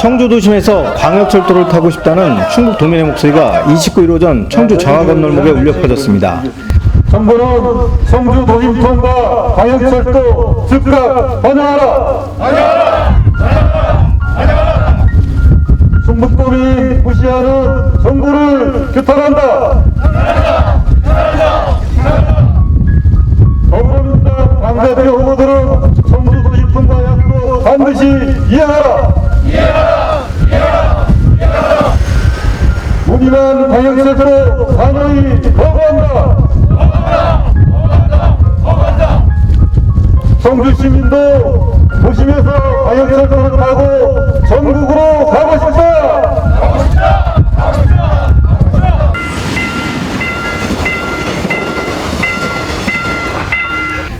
청주 도심에서 광역철도를 타고 싶다는 충북 도민의 목소리가 29일 오전 청주 정화 건널목에 울려 퍼졌습니다. 정부는 성주 도심 통과 광역철도 즉각 반영하라. 충북 도민이 무시하는 정부를 규탄한다. 무기만 광역철도 단호히 거부한다. 성주 시민도 도심에서 광역철도를 타고 전국으로 가고 싶다.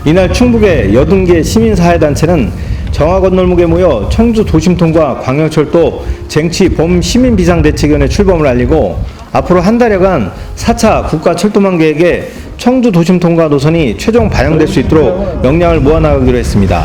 이날 충북의 80개 시민사회단체는 정화건널목에 모여 청주 도심통과 광역철도 쟁취 범 시민 비상 대책위원회 출범을 알리고 앞으로 한 달여간 4차 국가 철도망 계획에 청주 도심통과 노선이 최종 반영될 수 있도록 역량을 모아나가기로 했습니다.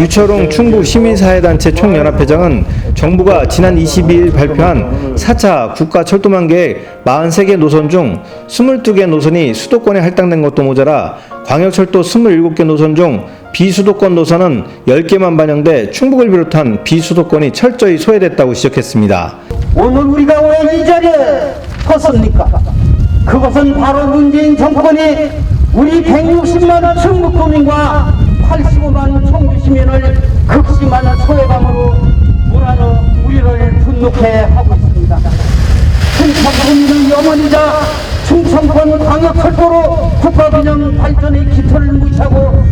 유철웅 충북 시민사회단체 총연합회장은 정부가 지난 22일 발표한 4차 국가 철도망 계획 43개 노선 중 22개 노선이 수도권에 할당된 것도 모자라 광역철도 27개 노선 중 비수도권 노선은 10개만 반영돼 충북을 비롯한 비수도권이 철저히 소외됐다고 지적했습니다. 오늘 우리가 왜 이 자리에 섰습니까? 그것은 바로 문재인 정권이 우리 160만 충북도민과 85만 청주 시민을 극심한 소외감으로 몰아넣어 우리를 분노케 하고 있습니다. 충청도민의 염원이자 충청권 광역철도로 국가균형 발전의 기틀을 무시하고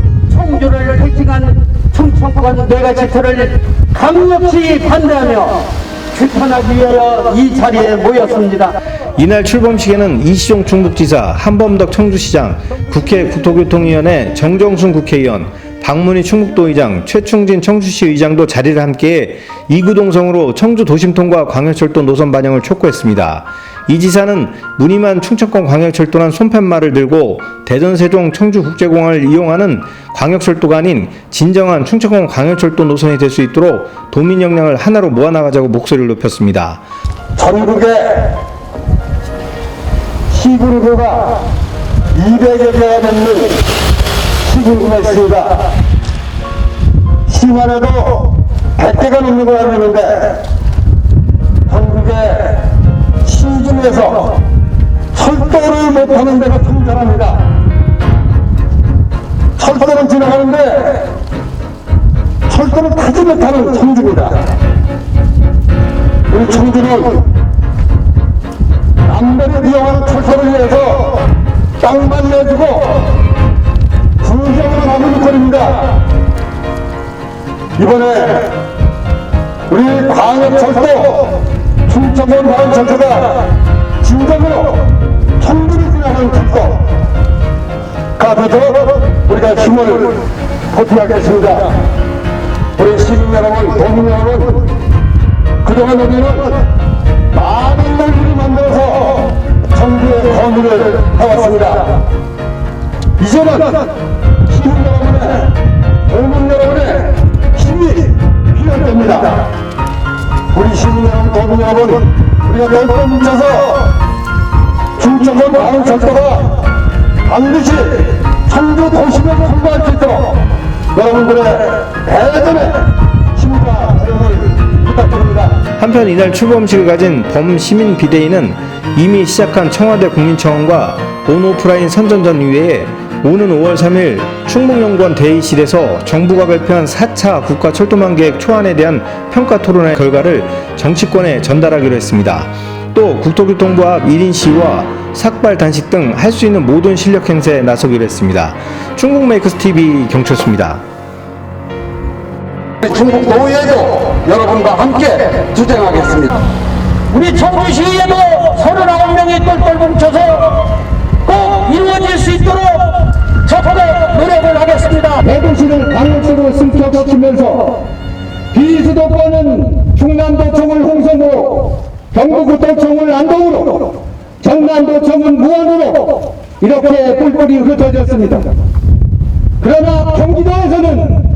충청권 뇌가 지틀을 강력히 반대하며 규탄하기 위하여 이 자리에 모였습니다. 이날 출범식에는 이시종 충북지사, 한범덕 청주시장, 국회 국토교통위원회 정정순 국회의원, 박문희 충북도의장, 최충진 청주시 의장도 자리를 함께해 이구동성으로 청주 도심통과 광역철도 노선 반영을 촉구했습니다. 이 지사는 문희만 충청권 광역철도란 손팻말을 들고 대전 세종 청주국제공항을 이용하는 광역철도가 아닌 진정한 충청권 광역철도 노선이 될 수 있도록 도민 역량을 하나로 모아나가자고 목소리를 높였습니다. 전국에 시군구가 200여 개가 넘는 시군구가 있습니다. 시만 해도 100개가 넘는 거라 그러는데 시 중에서 철도를 못하는 데가 통전합니다. 철도는 지나가는데 철도를 타지 못하는 청주입니다. 우리 청주는 남들을 이용하는 철도를 위해서 땅만 내주고 풍경을 나무니거립니다. 이번에 우리 광역철도 충청권 광역철도가 진정으로 청주를 지나가는 철도가 되도록 우리가 힘을 보태하겠습니다. 우리 시민 여러분, 도민 여러분, 그동안 우리는 많은 놀기를 만들어서 정부의 건의를 해왔습니다. 이제는 시민 여러분의, 도민 여러분의 힘이 필요합니다. 우리 시민 여러분, 도민 여러분, 우리가 넓게 뭉쳐서 충청권 많은 절도가 반드시 청주 도심을 통과할 수 있도록 여러분들의 대전의 힘과 사용을 부탁드립니다. 한편 이날 출범식을 가진 범시민 비대위는 이미 시작한 청와대 국민청원과 온오프라인 선전전 이외에 오는 5월 3일 충북연구원 대의실에서 정부가 발표한 4차 국가 철도망 계획 초안에 대한 평가 토론의 결과를 정치권에 전달하기로 했습니다. 또 국토교통부 앞 1인 시위와 삭발 단식 등 할 수 있는 모든 실력 행사에 나서기로 했습니다. 충북 메이커스 TV 경철수입니다. 충북 도의회도 여러분과 함께 투쟁하겠습니다. 우리 청주시에도 39명이 똘똘 뭉쳐서 꼭 이루어질 수 있도록 적극 노력을 하겠습니다. 대도시를 광역시로 승격시키면서 비수도권은 충남도청을 홍성으로 경북도청을 안동으로 전남도청은 무안으로 이렇게 뿔뿔이 흩어졌습니다. 그러나 경기도에서는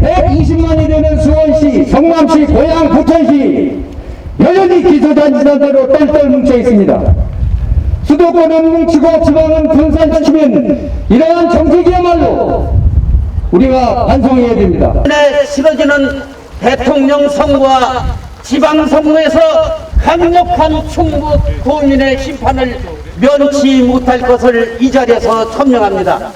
120만이 되는 수원시, 성남시, 고양, 부천시 기초단지단대로 똘똘 뭉쳐 있습니다. 수도권은 뭉치고 지방은 분산시키면 이러한 정책이야말로 우리가 반성해야 됩니다. 에 치러지는 대통령 선거와 지방 선거에서 강력한 충북 도민의 심판을 면치 못할 것을 이 자리에서 천명합니다.